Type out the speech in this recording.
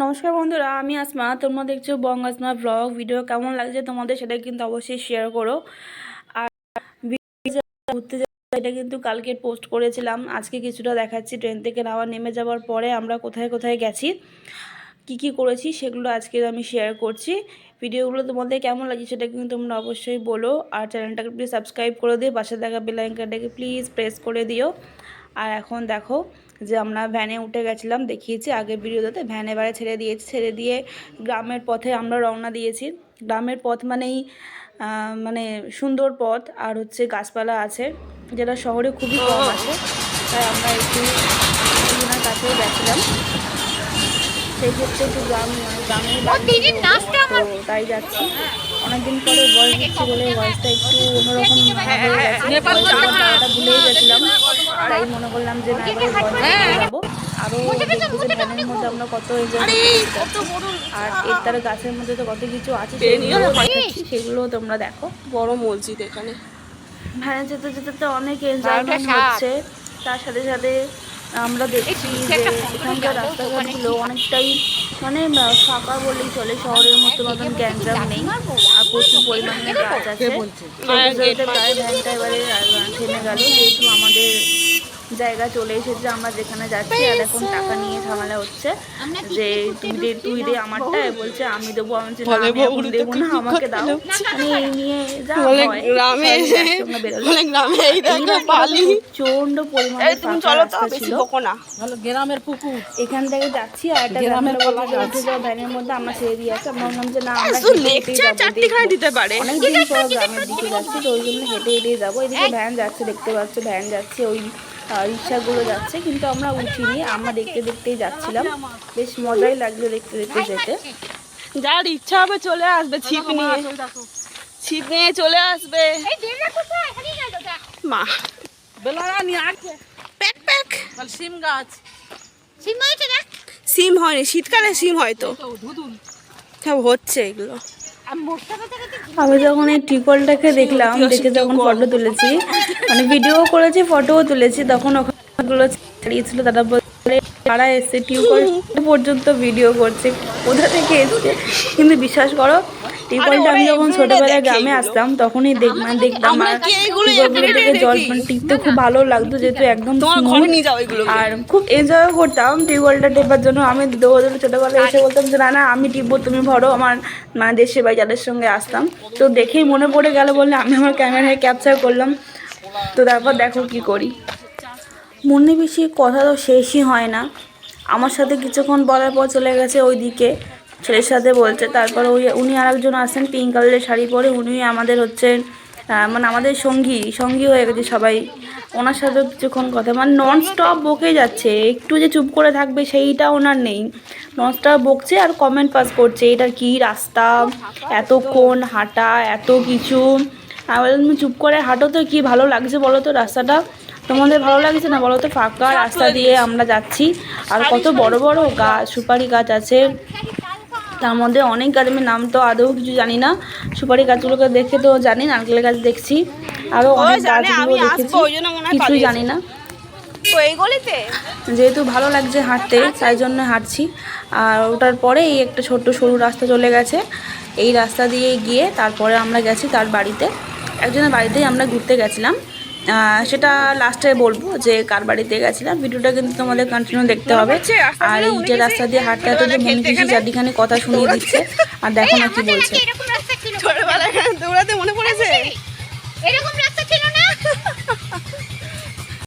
নমস্কার বন্ধুরা, আমি আসমা। তোমরা দেখছ বং আসমা ব্লগ ভিডিও কেমন লাগছে তোমাদের সেটা কিন্তু অবশ্যই শেয়ার করো। আর ঘুরতে এটা কিন্তু কালকে পোস্ট করেছিলাম। আজকে কিছুটা দেখাচ্ছি। ট্রেন থেকে নাওয়া নেমে যাওয়ার পরে আমরা কোথায় কোথায় গেছি, কি কি করেছি সেগুলো আজকে আমি শেয়ার করছি। ভিডিওগুলো তোমাদের কেমন লাগছে সেটা কিন্তু তোমরা অবশ্যই বলো। আর চ্যানেলটাকে প্লিজ সাবস্ক্রাইব করে দিও। পাশে থাকা বেলাইনকাটাকে প্লিজ প্রেস করে দিও। আর এখন দেখো যে আমরা ভ্যানে উঠে গেছিলাম দেখিয়েছি আগের ভিডিওতে ভ্যান এবারে ছেড়ে দিয়েছি ছেড়ে দিয়ে গ্রামের পথে আমরা রওনা দিয়েছি। গ্রামের পথ মানেই মানে সুন্দর পথ আর হচ্ছে গাছপালা আছে যেটা শহরে খুবই কম আছে তাই আমরা একটু ওনার কাছেও গেছিলাম। সেই ক্ষেত্রে একটু গ্রাম গ্রামের তো তাই যাচ্ছি। অনেকদিন পরে ভয়েস দিচ্ছি বলে বয়সটা একটু অন্যরকম হয়ে দেওয়ার জায়গাটা ভুলেই গেছিলাম। মনে করলাম যে যাব। মধ্যে আমরা কত আর এর তার গাছের মধ্যে তো কত কিছু আছে সেগুলো তোমরা দেখো। বড় মসজিদ এখানে। ভ্যানে যেতে যেতে তো অনেক এনজয়মেন্ট হচ্ছে। তার সাথে সাথে আমরা দেখছি যে এখানকার রাস্তাঘাটগুলো অনেকটাই মানে ফাঁকা বলেই চলে শহরের মতো মতন গ্যাঞ্জাম নেই। আর প্রচুর পরিমাণে গাছ আছে। প্রায় ভ্যানটা এবারে থেমে গেল যেহেতু আমাদের জায়গা চলে এসেছে আমরা যেখানে যাচ্ছি আর এখন টাকা নিয়ে ঝামেলা হচ্ছে। যে তুই দে তুই দে আমারটা বলছে আমি দেবো আমি বলছি, না, আমি দেবো না আমাকে দাও। নিয়ে যা গ্রামে। বলে গ্রামে এই দেখো বালি। প্রচণ্ড পরিমাণে তুমি চলো তো বেশি বকো না। ভালো গ্রামের পুকুর। এখান থেকে যাচ্ছি আর একটা গ্রামের উঠে যাওয়া ভ্যানের মধ্যে আমরা ছেড়ে দিয়ে আসছি আমরা ভাবলাম যে না আমরা লেকচার চারটিখানে দিতে পারে। অনেকদিন পর গ্রামের দিকে যাচ্ছি তো ওই জন্য হেঁটে হেঁটেই যাব। এদিকে ভ্যান যাচ্ছে দেখতে পাচ্ছ ভ্যান যাচ্ছে ওই রিক্সাগুলো যাচ্ছে কিন্তু আমরা উঠিনি। আমরা দেখতে দেখতেই যাচ্ছিলাম। বেশ মজাই লাগল দেখতে দেখতে যেতে। যার ইচ্ছা হবে চলে আসবে ছিপ নিয়ে। ছিপ নিয়ে চলে আসবে। মা। সিম গাছ। সিম হয়নি শীতকালে সিম হয়তো। তো সব হচ্ছে এগুলো। আমি যখন এই টিউবওয়েলটাকে দেখলাম দেখে যখন ফটো তুলেছি মানে ভিডিও করেছি ফটোও তুলেছি তখন ওখানে ছাড়িয়েছিল তারা তারা এসছে টিউবওয়েল পর্যন্ত ভিডিও করছে কোথা থেকে এসছে? কিন্তু বিশ্বাস করো টিউবওয়েলটা আমি যখন ছোটবেলায় গ্রামে আসতাম তখনই দেখ মানে দেখতাম আর এখানে থেকে জল মানে টিপতে খুব ভালো লাগতো যেহেতু একদম আর খুব এনজয় করতাম টিউবওয়েলটা টেপার জন্য। আমি দৌড়ে ছোটোবেলায় এসে বলতাম যে না না আমি টিপবো তুমি ভরো। আমার মানে দেশে ভাই যাদের সঙ্গে আসতাম তো দেখেই মনে পড়ে গেল বলে আমি আমার ক্যামেরায় ক্যাপচার করলাম। তো তারপর দেখো কি করি। মনে বেশি কথা তো শেষই হয় না। আমার সাথে কিছুক্ষণ বলার পর চলে গেছে ওইদিকে। ছেলের সাথে বলছে, তারপর ওই উনি আরেকজন আসেন, পিঙ্ক কালারের শাড়ি পরে। উনি আমাদের হচ্ছে মানে আমাদের সঙ্গী সঙ্গী হয়ে গেছে সবাই। ওনার সাথে কিছুক্ষণ কথা মানে নন স্টপ বকে যাচ্ছে। একটু যে চুপ করে থাকবে সেইটা ওনার নেই। নন স্টপ বকছে আর কমেন্ট পাস করছে এটা কি রাস্তা? এতক্ষণ হাঁটা, এত কিছু? আমি চুপ করে হাঁটো তো, কি ভালো লাগছে বলো তো রাস্তাটা? তোমাদের ভালো লাগছে না বলো তো? ফাঁকা রাস্তা দিয়ে আমরা যাচ্ছি। আর কত বড় বড় গাছ সুপারি গাছ আছে। তার মধ্যে অনেক গাছ আমি নাম তো আদৌ কিছু জানি না। সুপারি গাছগুলোকে দেখে তো জানি নারকেল গাছ দেখছি। আরও অনেক গাছগুলো দেখেছি। কিছুই জানি না। যেহেতু ভালো লাগছে হাঁটতে তাই জন্য হাঁটছি। আর ওটার পরে এই একটা ছোট্ট সরু রাস্তা চলে গেছে। এই রাস্তা দিয়ে গিয়ে তারপরে আমরা গেছি তার বাড়িতে। একজনের বাড়িতেই আমরা ঘুরতে গেছিলাম। সেটা লাস্টে বলব যে কার বাড়িতে গেছিলাম। ভিডিওটা কিন্তু তোমাদের কন্টিনিউ দেখতে হবে। আর ইটের যে রাস্তা দিয়ে হাঁটতে হাঁটতে যে মনে কিছু চারদিখানে কথা শুনিয়ে দিচ্ছে আর দেখো না কি বলছে। এরকম রাস্তা ছিল। না। ছোটবেলায় দৌড়াতে মনে পড়েছে? এরকম রাস্তা ছিল না?